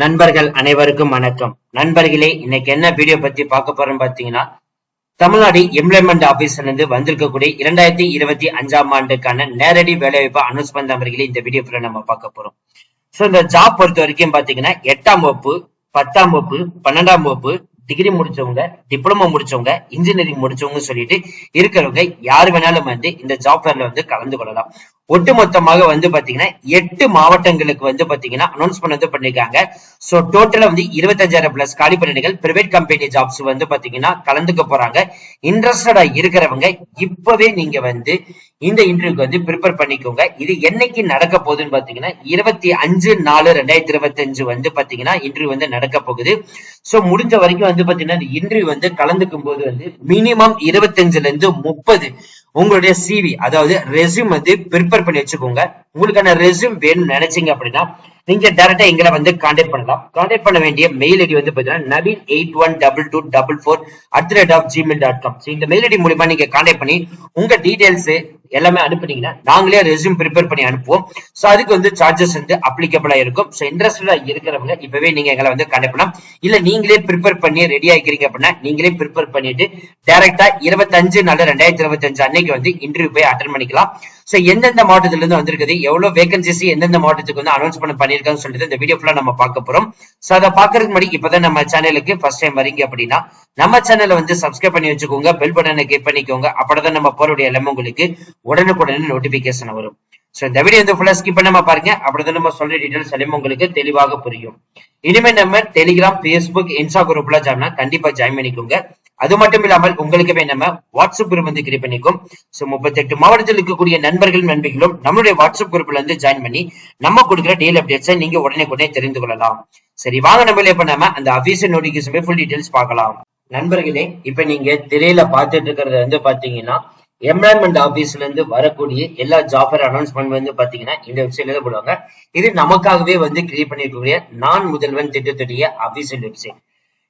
நண்பர்கள் அனைவருக்கும் வணக்கம். நண்பர்களே இன்னைக்கு என்ன வீடியோ பத்தி பார்க்க போறோம்னு பாத்தீங்கன்னா தமிழ்நாடு எம்ப்ளாய்மெண்ட் ஆபீஸ்ல இருந்து வந்திருக்கக்கூடிய இரண்டாயிரத்தி இருபத்தி அஞ்சாம் ஆண்டுக்கான நேரடி வேலைவாய்ப்பு அனௌன்ஸ் பண்ண நண்பர்களே இந்த வீடியோ நம்ம பார்க்க போறோம். சோ இந்த ஜாப் பொறுத்த வரைக்கும் பாத்தீங்கன்னா எட்டாம் வகுப்பு பத்தாம் வகுப்பு பன்னெண்டாம் வகுப்பு டிகிரி முடிச்சவங்க டிப்ளமோ முடிச்சவங்க இன்ஜினியரிங் முடிச்சவங்க சொல்லிட்டு இருக்கிறவங்க யார் வேணாலும் வந்து இந்த ஜாப் ஃபேர்ல வந்து கலந்து கொள்ளலாம். ஒட்டுமொத்தமாக வந்து பாத்தீங்கன்னா எட்டு மாவட்டங்களுக்கு வந்து பாத்தீங்கன்னா அனௌன்ஸ் வந்து பண்ணிருக்காங்க. சோ டோட்டலா வந்து இருபத்தஞ்சாயிரம் பிளஸ் காலி பணிகள் பிரைவேட் கம்பெனி ஜாப்ஸ் வந்து பாத்தீங்கன்னா கலந்துக்க போறாங்க. இன்ட்ரெஸ்டடா இருக்கிறவங்க இப்பவே நீங்க வந்து இந்த இன்டர்வியூக்கு வந்து ப்ரிப்பேர் பண்ணிக்கோங்க. இது என்னைக்கு நடக்க போகுதுன்னு பாத்தீங்கன்னா இருபத்தி அஞ்சு நாலு ரெண்டாயிரத்தி இருபத்தி அஞ்சு வந்து பாத்தீங்கன்னா இன்டர்வியூ வந்து நடக்க போகுது. சோ முடிஞ்ச வரைக்கும் வந்து பாத்தீங்கன்னா இந்த இன்டர்வியூ வந்து கலந்துக்கும் போது வந்து மினிமம் இருபத்தஞ்சுல இருந்து முப்பது உங்களுடைய சிவி அதாவது ரெஸ்யூம் வந்து ப்ரிப்பேர் பண்ணி வச்சுக்கோங்க. உங்களுக்கான ரெஸ்யூம் வேணும்னு நினைச்சீங்க அப்படின்னா நீங்க டேரக்டா எங்களை வந்து கான்டாக்ட் பண்ணலாம். கான்டாக்ட் பண்ண வேண்டிய மெயில் ஐடி வந்து பாத்தீங்கன்னா Naveen eight one double two double four at the rate of Gmail dot com இந்த மெயில் ஐடி மூலியமா நீங்க கான்டாக்ட் பண்ணி உங்க டீடைல்ஸ் எல்லாமே அனுப்புனீங்கன்னா நாங்களே ரெஸ்யூம் ப்ரிப்பேர் பண்ணி அனுப்புவோம். சோ அதுக்கு வந்து சார்ஜஸ் வந்து அப்ளிகபிளா இருக்கும். சோ இன்ட்ரெஸ்டடா இருக்கிறவங்க இப்பவே நீங்க எங்களை வந்து கான்டாக்ட் பண்ணலாம். இல்ல நீங்களே ப்ரிப்பேர் பண்ணி ரெடி ஆகிக்கிறீங்க அப்படின்னா நீங்களே ப்ரிப்பேர் பண்ணிட்டு டேரக்டா இருபத்தஞ்சு நாலு ரெண்டாயிரத்தி இருபத்தஞ்சு அன்னைக்கு வந்து இன்டர்வியூ போய் அட்டன் பண்ணிக்கலாம். சோ எந்தெந்த மாவட்டத்துல இருந்து வந்திருக்குது எவ்வளவு வேகன்சிஸ் எந்தெந்த மாவட்டத்துக்கு வந்து அனௌன்ஸ் பண்ண பண்ணிருக்காங்கன்னு சொல்லிட்டு இந்த வீடியோ ஃபுல்லா நம்ம பார்க்க போறோம். சோ அதை பாக்குறதுக்கு முன்னாடி இப்பதான் நம்ம சேனலுக்கு ஃபர்ஸ்ட் டைம் வரீங்க அப்படின்னா நம்ம சேனலை வந்து சப்ஸ்கிரைப் பண்ணி வச்சுக்கோங்க பெல் பட்டனை கிளிக் பண்ணிக்கோங்க. அப்பதான் நம்ம போறோடைய எல்லாமே உங்களுக்கு உடனுக்குடனே நோட்டிபிகேஷன் வரும். சோ இந்த வீடியோ வந்து ஃபுல்லா ஸ்கிப் பண்ணாம பாருங்க. அப்படிதான் நம்ம சொல்ற டீடைல்ஸ் எல்லாமே உங்களுக்கு தெளிவாக புரியும். இனிமே நம்ம டெலிகிராம் ஃபேஸ்புக் இன்ஸ்டா குரூப்ல ஜாயின்னா கண்டிப்பா ஜாயின் பண்ணிக்கோங்க. அது மட்டும் இல்லாமல் உங்களுக்கு நம்ம வாட்ஸ்அப் குரூப் வந்து கிரியேட் பண்ணிக்கும். சோ முப்பத்தெட்டு மாவட்டத்தில் இருக்கக்கூடிய நண்பர்கள் நண்பிகளும் நம்மளுடைய வாட்ஸ்அப் குரூப்ல வந்து ஜாயின் பண்ணி நம்ம கொடுக்குற டெய்லி அப்டேட்ஸை நீங்க உடனே உடனே தெரிந்து கொள்ளலாம். சரி வாங்க நம்ம இப்ப நம்ம அந்த அபிஷியல் நோட்டிபிகேஷன் ஃபுல் டீடைல்ஸ் பார்க்கலாம். நண்பர்களே இப்ப நீங்க திரையில பார்த்துட்டு இருக்கிறது வந்து பாத்தீங்கன்னா எம்ப்ளாய்மெண்ட் ஆபீஸ்ல இருந்து வரக்கூடிய எல்லா ஜாபர் அனௌன்ஸ்மெண்ட் வந்து பாத்தீங்கன்னா இந்த வெப்சைட்ல தான் போடுவாங்க. இது நமக்காகவே வந்து கிரியேட் பண்ணிருக்கக்கூடிய நான் முதல்வன் திட்டத்துடைய அபிஷியல் வெப்சைட்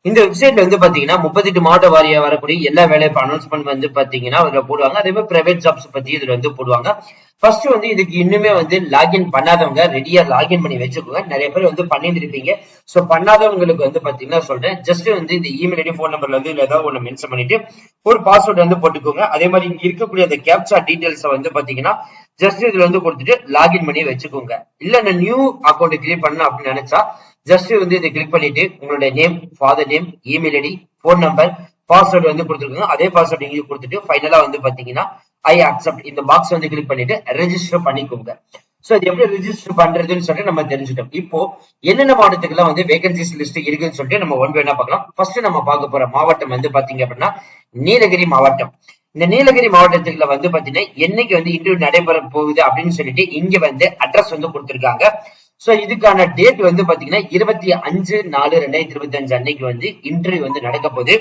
இந்த வெப்சைட்ல வந்து பாத்தீங்கன்னா முப்பத்தெட்டு மாவட்ட வாரியா வரக்கூடிய எல்லா வேலைவாய்ப்பு அனௌன்ஸ்மெண்ட் வந்து பாத்தீங்கன்னா அதுல போடுவாங்க. அதே மாதிரி பிரைவேட் ஜாப்ஸ் பத்தி இதுல வந்து போடுவாங்க. ஃபர்ஸ்ட் வந்து இதுக்கு இன்னுமே வந்து லாகின் பண்ணாதவங்க ரெடியா லாகின் பண்ணி வச்சுக்கோங்க. நிறைய பேர் வந்து பண்ணிட்டு இருப்பீங்க சோ பண்ணாதவங்களுக்கு வந்து பாத்தீங்கன்னா சொல்றேன். ஜஸ்ட் வந்து இந்த இமெயில் ஐடி போன் நம்பர்ல வந்து ஏதாவது ஒண்ணு மென்ஷன் பண்ணிட்டு ஒரு பாஸ்வேர்ட் வந்து போட்டுக்கோங்க. அதே மாதிரி இங்க இருக்கக்கூடிய அந்த கேப்சா டீடைல்ஸ் வந்து பாத்தீங்கன்னா ஜஸ்ட் இதுல வந்து கொடுத்துட்டு லாகின் பண்ணி வச்சுக்கோங்க. இல்ல நான் நியூ அக்கௌண்ட் கிரியேட் பண்ணணும் அப்படின்னு நினைச்சா ஜஸ்ட் வந்து இதை கிளிக் பண்ணிட்டு உங்களுடைய name father name email ID phone number password வந்து கொடுத்துருக்கோங்க அதே பாஸ்வேர்டு இங்கே கொடுத்துட்டு ஃபைனலா வந்து பாத்தீங்கன்னா ஐ அக்செப்ட் இந்த பாக்ஸ் வந்து கிளிக் பண்ணிட்டு ரெஜிஸ்டர் பண்ணிக்கோங்க. சோ இது எப்படி ரிஜிஸ்டர் பண்றதுன்னு சொல்லிட்டு நம்ம தெரிஞ்சுட்டோம். இப்போ என்னென்ன மாவட்டத்துக்குலாம் வந்து வேகன்சிஸ் லிஸ்ட் இருக்குன்னு சொல்லிட்டு நம்ம ஒன் வேணா பார்க்கலாம். ஃபர்ஸ்ட் நம்ம பார்க்க போற மாவட்டம் வந்து பாத்தீங்க அப்படின்னா நீலகிரி மாவட்டம். இந்த நீலகிரி மாவட்டத்துக்குள்ள வந்து பாத்தீங்கன்னா என்னைக்கு வந்து இன்டர்வியூ நடைபெற போகுது அப்படின்னு சொல்லிட்டு இங்க வந்து அட்ரஸ் வந்து கொடுத்திருக்காங்க. சோ இதுக்கான டேட் வந்து பாத்தீங்கன்னா இருபத்தி அஞ்சு நாலு ரெண்டாயிரத்தி இருபத்தி அஞ்சு அன்னைக்கு வந்து இன்டர்வியூ வந்து நடக்க போகுது.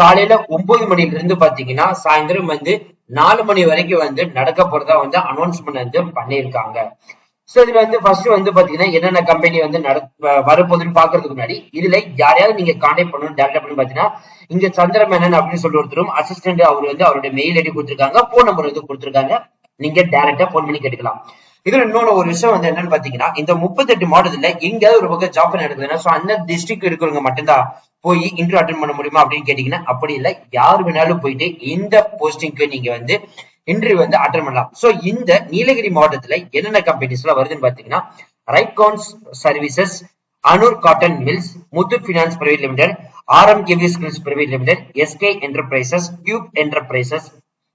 காலையில ஒன்பது மணில இருந்து பாத்தீங்கன்னா சாயந்தரம் வந்து நாலு மணி வரைக்கும் வந்து நடக்க போறதா வந்து அனௌன்ஸ்மெண்ட் வந்து பண்ணியிருக்காங்க. சோ இதுல வந்து ஃபர்ஸ்ட் வந்து பாத்தீங்கன்னா என்னென்ன கம்பெனி வந்து நட வரப்போகுதுன்னு பாக்குறதுக்கு முன்னாடி இதுல யாரையாவது நீங்க கான்டாக்ட் பண்ணணும் டேரக்ட் பண்ணி பாத்தீங்கன்னா இங்க சந்திரமேனன் அப்படின்னு சொல்லி ஒருத்தரும் அசிஸ்டன்ட் அவர் வந்து அவருடைய மெயில் ஐடி கொடுத்துருக்காங்க போன் நம்பர் வந்து கொடுத்துருக்காங்க. நீங்க டேரக்டா போன் பண்ணி கேட்டுக்கலாம். இதுல இன்னொன்னு ஒரு விஷயம் வந்து என்னன்னு பாத்தீங்கன்னா இந்த முப்பத்தெட்டு மாவட்டத்துல எங்கேயாவது ஒரு பக்கம் ஜாப் நடக்குதுன்னா சோ அந்த டிஸ்ட்ரிக்ட் இருக்கிறவங்க மட்டும்தான் போய் இன்டர்வியூ அட்டன் பண்ண முடியுமா அப்படின்னு கேட்டீங்கன்னா அப்படி இல்லை. யார் வேணாலும் போயிட்டு இந்த போஸ்டிங்க்கு நீங்க வந்து இன்டர்வியூ வந்து அட்டன் பண்ணலாம். சோ இந்த நீலகிரி மாவட்டத்துல என்னென்ன கம்பெனிஸ் எல்லாம் வருதுன்னு பாத்தீங்கன்னா right counts services Annur cotton mills Muthoot finance private limited RM KV skills private limited SK enterprises cube enterprises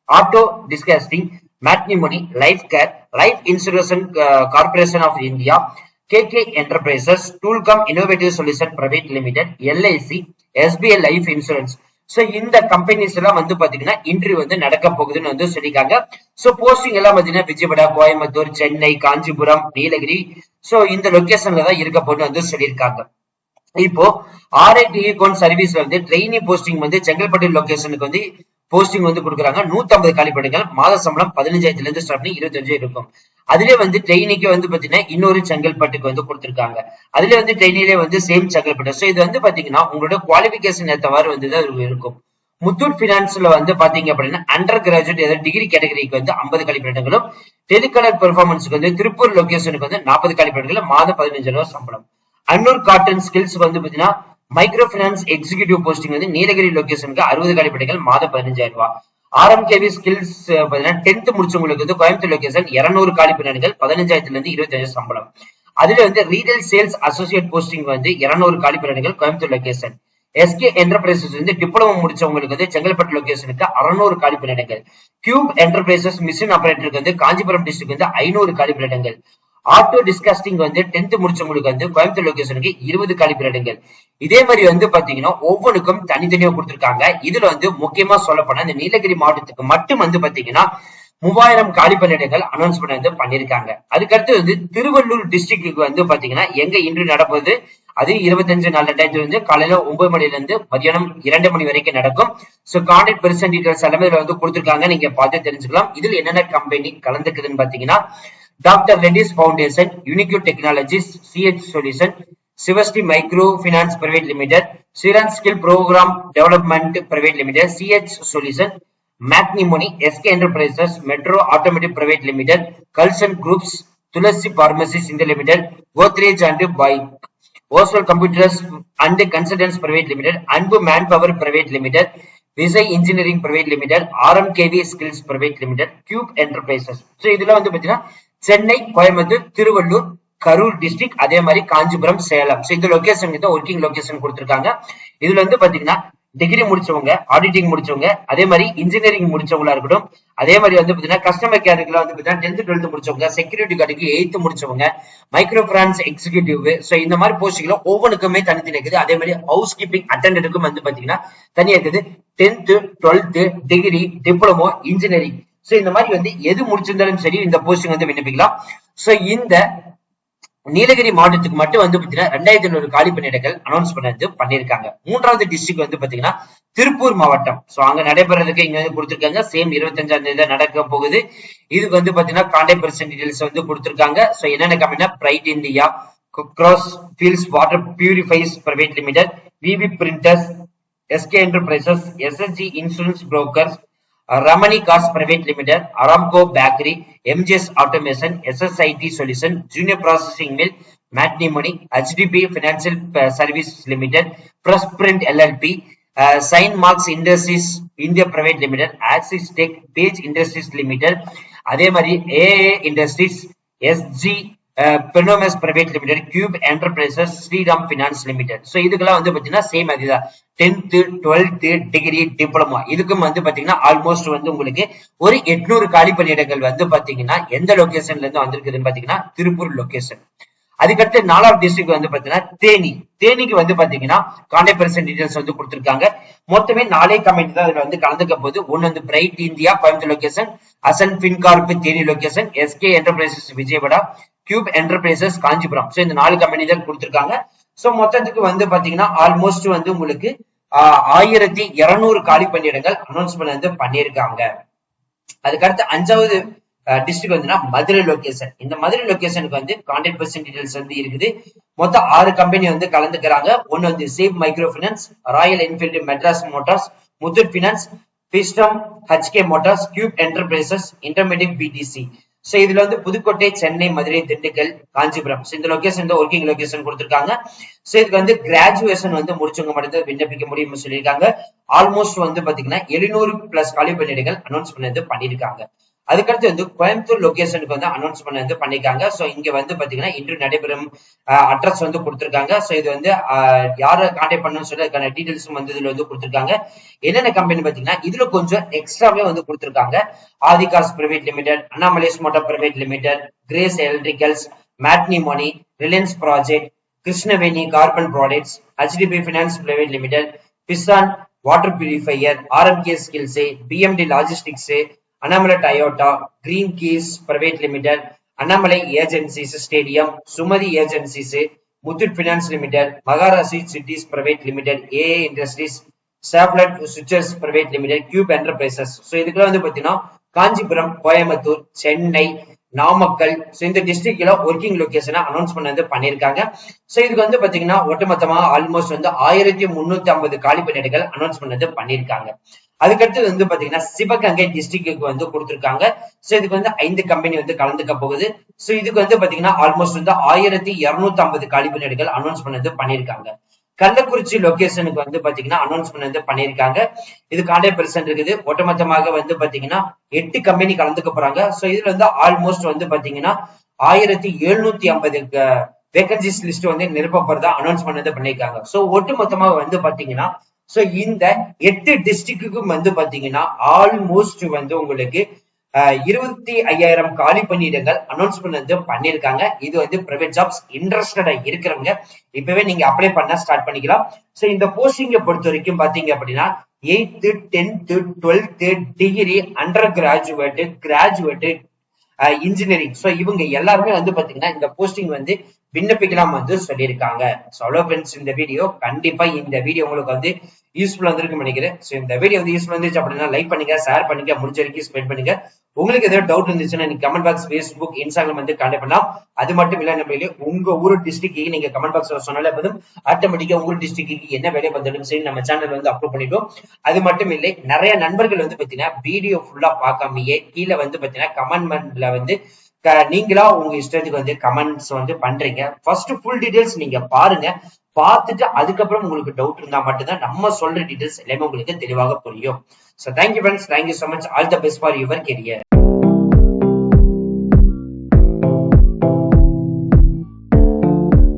auto die casting matrimony life care life insurance corporation of India KK enterprises Toolcom innovative solution private limited LIC SBI life insurance so இந்த companies எல்லாம் வந்து பாத்தீங்கன்னா interview வந்து நடக்க போகுதுன்னு வந்து சொல்லியிருக்காங்க. So posting எல்லாம் பாத்தீங்கன்னா விஜயபடா கோயம்புத்தூர் சென்னை காஞ்சிபுரம் நீலகிரி சோ இந்த லொக்கேஷன்ல தான் இருக்க போகுதுன்னு வந்து சொல்லியிருக்காங்க. இப்போ ஆர்ஐடி கோன் சர்வீஸ்ல வந்து ட்ரெயினி போஸ்டிங் வந்து செங்கல்பட்டு லொகேஷனுக்கு வந்து போஸ்டிங் வந்து கொடுக்குறாங்க. நூத்தி ஐம்பது பணிகள் மாத சம்பளம் பதினஞ்சாயிரத்துல இருந்து ஸ்டார்ட் பண்ணி இருபத்தஞ்சு இருக்கும். அதுலயே வந்து ட்ரெயினிக்கு வந்து பாத்தீங்கன்னா இன்னொரு செங்கல்பட்டுக்கு வந்து கொடுத்துருக்காங்க. அதுல வந்து ட்ரெயினிலே வந்து சேம் செங்கல்பட்டு. ஸோ இது வந்து பாத்தீங்கன்னா உங்களோட குவாலிபிகேஷன் ஏற்றவாறு வந்து தான் இருக்கும். முத்தூட் பினான்ஸ்ல வந்து பாத்தீங்க அப்படின்னா அண்டர் கிராஜுவேட் ஏதாவது டிகிரி கேட்டகரிக்கு வந்து ஐம்பது கழிப்பிடங்களும் டெலிகலர் பெர்ஃபார்மன்ஸுக்கு வந்து திருப்பூர் லொகேஷனுக்கு வந்து நாற்பது கழிப்பிடங்களும் மாதம் பதினஞ்சு ரூபாய் சம்பளம். அன்னூர் காட்டன் ஸ்கில்ஸ் வந்து பாத்தீங்கன்னா மைக்ரோ பைனான்ஸ் எக்ஸிகியூட்டிவ் போஸ்டிங் வந்து நீலகிரி லொகேஷனுக்கு அறுபது காலிப்படைகள் மாதம் பதினஞ்சாயிரம் ரூபாய். ஆர்எம்கேவி ஸ்கில்ஸ் பாத்தீங்கன்னா டென்த் முடிச்சவங்களுக்கு வந்து கோயம்புத்தூர் லொகேஷன் இருநூறு காலிப்படைகள் பதினஞ்சாயிரத்துல இருந்து இருபத்தஞ்சு சம்பளம். அதுல வந்து ரீடெயில் சேல்ஸ் அசோசியேட் போஸ்டிங் வந்து இருநூறு காலிப்படைகள் கோயம்புத்தூர் லொகேஷன் எஸ்கே என்டர்பிரைசஸ் வந்து டிப்ளமோ முடிச்சவங்களுக்கு வந்து செங்கல்பட்டு லொகேஷனுக்கு அறுநூறு காலிப்பணியிடங்கள் கியூப் என்டர்பிரைசஸ் மிஷின் ஆபரேட்டருக்கு வந்து காஞ்சிபுரம் டிஸ்ட்ரிக்ட் வந்து ஐநூறு காலிப்பணியிடங்கள் ஆட்டோ டிஸ்கஸ்டிங் வந்து டென்த் முடிச்சவங்களுக்கு வந்து கோயம்புத்தூர் லொகேஷனுக்கு இருபது காலிப்பணியிடங்கள் இதே மாதிரி வந்து பாத்தீங்கன்னா ஒவ்வொன்றுக்கும் தனித்தனியா கொடுத்திருக்காங்க. இதுல வந்து முக்கியமா சொல்லப்போனா இந்த நீலகிரி மாவட்டத்துக்கு மட்டும் வந்து பாத்தீங்கன்னா மூவாயிரம் காலி பணியிடங்கள் அனௌன்ஸ்மெண்ட் வந்து பண்ணிருக்காங்க. அதுக்கடுத்து வந்து திருவள்ளூர் டிஸ்ட்ரிக்ட்டுக்கு வந்து பாத்தீங்கன்னா எங்க இன்று நடப்பது? அது இருபத்தஞ்சு நாலு ரெண்டாயிரத்தி வந்து காலையில ஒன்பது மணில இருந்து மதியானம் இரண்டு மணி வரைக்கும் நடக்கும். சோ கான்டாக்ட் பெர்சன் டீடைல்ஸ் எல்லாமே இதுல வந்து கொடுத்துருக்காங்க. நீங்க பார்த்து தெரிஞ்சுக்கலாம். இதுல என்னென்ன கம்பெனி கலந்துக்குதுன்னு பாத்தீங்கன்னா doctor Reddy's foundation unique technologies CH solution சிவஸ்டி micro finance private limited Sriram skill programme development private limited CH solution matrimony SK enterprises metro automatic private limited Coulson groups Tulsi pharmacies India limited Godrej and Boyce Oswal computers and consultants private limited Anbu manpower private limited Vijay engineering private limited RMKV skills private limited cube enterprises so இதெல்லாம் வந்து பாத்தீங்கன்னா Chennai Coimbatore Tiruvallur Karur district அதே மாதிரி Kanchipuram Salem. So இந்த location தான் working location கொடுத்துருக்காங்க. இதுல வந்து பாத்தீங்கன்னா டிகிரி முடிச்சவங்க ஆடிட்டிங் முடிச்சவங்க அதே மாதிரி இன்ஜினியரிங் முடிச்சவங்களா இருக்கட்டும் அதே மாதிரி வந்து பாத்தீங்கன்னா கஸ்டமர் கேருக்கு வந்து பாத்தீங்கன்னா டென்த் டுவெல்த் முடிச்சவங்க செக்யூரிட்டி கார்டுக்கு எயித்து முடிச்சவங்க மைக்ரோ பிரான்ஸ் எக்ஸிகியூட்டிவ் சோ இந்த மாதிரி போஸ்டிங்ல ஒவ்வொன்றுக்குமே தனித்தனி இருக்குது அதே மாதிரி ஹவுஸ் கீப்பிங் அட்டண்டன்ட்டுக்கும் வந்து பாத்தீங்கன்னா தனியா இருக்குது. Tenth twelfth degree diploma engineering so இந்த மாதிரி வந்து எது முடிச்சிருந்தாலும் சரி இந்த போஸ்டிங் வந்து விண்ணப்பிக்கலாம். சோ இந்த நீலகிரி மாவட்டத்துக்கு மட்டும் வந்து பாத்தீங்கன்னா ரெண்டாயிரத்தி ஐநூறு காலி பணியிடங்கள் அனௌன்ஸ் பண்ணது பண்ணிருக்காங்க மூன்றாவது டிஸ்ட்ரிக்ட் வந்து பாத்தீங்கன்னா திருப்பூர் மாவட்டம். சோ அங்க நடைபெறதுக்கு இங்க வந்து கொடுத்திருக்காங்க. சேம் இருபத்தஞ்சாம் தேதி தான் நடக்க போகுது. இதுக்கு வந்து பாத்தீங்கன்னா கான்டாக்ட் பர்சன் டீடைல்ஸ் வந்து கொடுத்திருக்காங்க. சோ என்னென்ன கம்பெனினா bright India cross fields water purifiers private limited VP printers SK enterprises SSG insurance brokers Ramani gas private limited Aramco bakery MGS automation SSIT solution junior processing mill matrimony HDB financial service limited press print LLP sign marks industries India private limited axis tech page industries limited அதே மாதிரி AA industries SG பெர்னோமஸ் private limited cube enterprises Sriram finance limited so இதுக்கெல்லாம் வந்து பாத்தீங்கன்னா same அதுதான். Tenth twelfth degree diploma இதுக்கும் வந்து பாத்தீங்கன்னா almost வந்து உங்களுக்கு ஒரு எட்நூறு காலி பணியிடங்கள் வந்து பாத்தீங்கன்னா எந்த லொகேஷன்ல இருந்து வந்திருக்குதுன்னு பாத்தீங்கன்னா திருப்பூர் லொகேஷன் அதுக்கடுத்து நாலாவது டிஸ்ட்ரிக்ட் வந்து பாத்தீங்கன்னா தேனி. தேனிக்கு வந்து பாத்தீங்கன்னா கான்டாக்ட் பர்சன் டீடைல்ஸ் வந்து கொடுத்துருக்காங்க. மொத்தமே நாலே கமெண்ட் தான் அதுல வந்து கலந்துக்க போது ஒன்னு வந்து bright India Coimbatore location Hasan fincorp Theni location SK enterprises Vijayawada. Cube enterprises Kanchipuram so இந்த நாலு கம்பெனி தான் கொடுத்துருக்காங்க. ஸோ மொத்தத்துக்கு வந்து பாத்தீங்கன்னா ஆல்மோஸ்ட் வந்து உங்களுக்கு ஆயிரத்தி இருநூறு காலி பணியிடங்கள் அனௌன்ஸ்மெண்ட் வந்து பண்ணியிருக்காங்க. அதுக்கடுத்து அஞ்சாவது டிஸ்ட்ரிக்ட் வந்துன்னா மதுரை லொகேஷன் இந்த மதுரை லொகேஷனுக்கு வந்து கான்டாக்ட் பர்சன் டீடைல்ஸ் வந்து இருக்குது. மொத்தம் ஆறு கம்பெனி வந்து கலந்துக்கிறாங்க. ஒன்னு வந்து save micro finance Royal Enfield Madras motors Muthoot finance பிஸ்டம் HK motors cube enterprises intermediate PDC so இதுல வந்து புதுக்கோட்டை சென்னை மதுரை திண்டுக்கல் காஞ்சிபுரம். இந்த லொகேஷன் ஒர்க்கிங் லொகேஷன் கொடுத்திருக்காங்க. சோ இதுக்கு வந்து கிராஜுவேஷன் வந்து முடிச்சவங்க மட்டும் விண்ணப்பிக்க முடியும்னு சொல்லியிருக்காங்க. ஆல்மோஸ்ட் வந்து பாத்தீங்கன்னா எழுநூறு பிளஸ் காலி பணியிடங்கள் அனௌன்ஸ் பண்ணது பண்ணிருக்காங்க அதுக்கடுத்து வந்து கோயம்புத்தூர் லொகேஷனுக்கு வந்து அனௌன்ஸ் பண்ண வந்து பண்ணிருக்காங்க. ஸோ இங்க வந்து பாத்தீங்கன்னா இன்று நடைபெறும் அட்ரஸ் வந்து கொடுத்துருக்காங்க. ஸோ இது வந்து யாரை கான்டாக்ட் பண்ணணும்னு சொல்லி அதுக்கான டீடைல்ஸும் வந்து இதுல வந்து கொடுத்துருக்காங்க. என்னென்ன கம்பெனி பாத்தீங்கன்னா இதுல கொஞ்சம் எக்ஸ்ட்ராவே வந்து கொடுத்துருக்காங்க. ஆதிகாஸ் private limited அண்ணாமலேஸ் motor private limited grace electricals matrimony Reliance project Krishnaveni carbon products HDB finance private limited Pisan water purifier RMK skills PMT logistics Annamalai Toyota green keys private limited Annamalai agencies stadium Sumathi agencies Muthoot finance limited Maharashtri cities private limited AA industries சேப்லட் சுவிச்சர்ஸ் private limited cube enterprises. So இதுக்கெல்லாம் வந்து பாத்தீங்கன்னா Kanchipuram Coimbatore Chennai Namakkal so இந்த டிஸ்ட்ரிக்ட்ல working லொகேஷனை announce வந்து பண்ணியிருக்காங்க so இதுக்கு வந்து பாத்தீங்கன்னா ஒட்டுமொத்தமாக ஆல்மோஸ்ட் வந்து ஆயிரத்தி முன்னூத்தி ஐம்பது காலி பணியிடங்கள் அனௌன்ஸ் பண்ணது பண்ணியிருக்காங்க அதுக்கடுத்து வந்து பாத்தீங்கன்னா சிவகங்கை டிஸ்ட்ரிக்ட்டுக்கு வந்து கொடுத்துருக்காங்க. சோ இதுக்கு வந்து ஐந்து கம்பெனி வந்து கலந்துக்க போகுது. சோ இதுக்கு வந்து பாத்தீங்கன்னா ஆல்மோஸ்ட் வந்து ஆயிரத்தி இருநூத்தி ஐம்பது காலிப்பணியிடங்கள் அனௌன்ஸ் பண்ணது பண்ணிருக்காங்க கள்ளக்குறிச்சி லொகேஷனுக்கு வந்து பாத்தீங்கன்னா அனௌன்ஸ்மெண்ட் வந்து பண்ணிருக்காங்க இது கான்டாக்ட் பெர்சன்ட் இருக்குது. ஒட்டுமொத்தமாக வந்து பாத்தீங்கன்னா எட்டு கம்பெனி கலந்துக்க போறாங்க. சோ இதுல வந்து ஆல்மோஸ்ட் வந்து பாத்தீங்கன்னா ஆயிரத்தி எழுநூத்தி ஐம்பது வேகன்சிஸ் லிஸ்ட் வந்து நிரப்பப்படுறதா அனௌன்ஸ் பண்ணது பண்ணிருக்காங்க சோ ஒட்டுமொத்தமாக வந்து பாத்தீங்கன்னா சோ இந்த எட்டு டிஸ்ட்ரிக்ட்டுக்கும் வந்து பாத்தீங்கன்னா ஆல்மோஸ்ட் வந்து உங்களுக்கு இருபத்தி ஐயாயிரம் காலி பணியிடங்கள் அனௌன்ஸ்மெண்ட் வந்து பண்ணிருக்காங்க இது வந்து பிரைவேட் ஜாப்ஸ் இன்ட்ரெஸ்டடா இருக்கிறவங்க. இப்பவே நீங்க அப்ளை பண்ண ஸ்டார்ட் பண்ணிக்கலாம். சோ இந்த போஸ்டிங்கை பொறுத்த வரைக்கும் பாத்தீங்க அப்படின்னா eighth tenth twelfth degree undergraduate graduate engineering so இவங்க எல்லாருமே வந்து பாத்தீங்கன்னா இந்த போஸ்டிங் வந்து விண்ணப்பிக்கலாம் வந்து சொல்லியிருக்காங்க. ஸோ அவ்வளோ ஃப்ரெண்ட்ஸ் இந்த வீடியோ கண்டிப்பா இந்த வீடியோ உங்களுக்கு வந்து யூஸ்ஃபுல்லா இருந்திருக்கும் நினைக்கிறேன். ஸோ இந்த வீடியோ வந்து யூஸ்ஃபுல்லா இருந்துச்சு அப்படின்னா லைக் பண்ணுங்க ஷேர் பண்ணுங்க முடிஞ்ச வரைக்கும் ஸ்பெண்ட் பண்ணுங்க. உங்களுக்கு ஏதாவது டவுட் இருந்துச்சுன்னா நீங்க கமெண்ட் பாக்ஸ் ஃபேஸ்புக் இன்ஸ்டாகிராம் வந்து கான்டாக்ட் பண்ணலாம். அது மட்டும் இல்ல நம்ம உங்க ஊர் டிஸ்ட்ரிக்ட் நீங்க கமெண்ட் பாக்ஸ்ல சொன்னாலே போதும். ஆட்டோமேட்டிக்கா உங்க டிஸ்ட்ரிக்ட் என்ன வேலை வந்தாலும் சரி நம்ம சேனல் வந்து அப்லோட் பண்ணிட்டோம் அது மட்டும் இல்லை நிறைய நண்பர்கள் வந்து பாத்தீங்கன்னா வீடியோ ஃபுல்லா பார்க்காமயே கீழே வந்து பாத்தீங்கன்னா கமெண்ட்ல வந்து நீங்களா உங்க இஷ்டத்துக்கு வந்து கமெண்ட்ஸ் வந்து பண்றீங்க. ஃபர்ஸ்ட் ஃபுல் டீடைல்ஸ் நீங்க பாருங்க. பார்த்துட்டு அதுக்கப்புறம் உங்களுக்கு டவுட் இருந்தா மட்டும்தான் நம்ம சொல்ற டீடைல்ஸ் எல்லாமே உங்களுக்கு தெளிவாக புரியும். So thank you friends thank you so much all the best for your career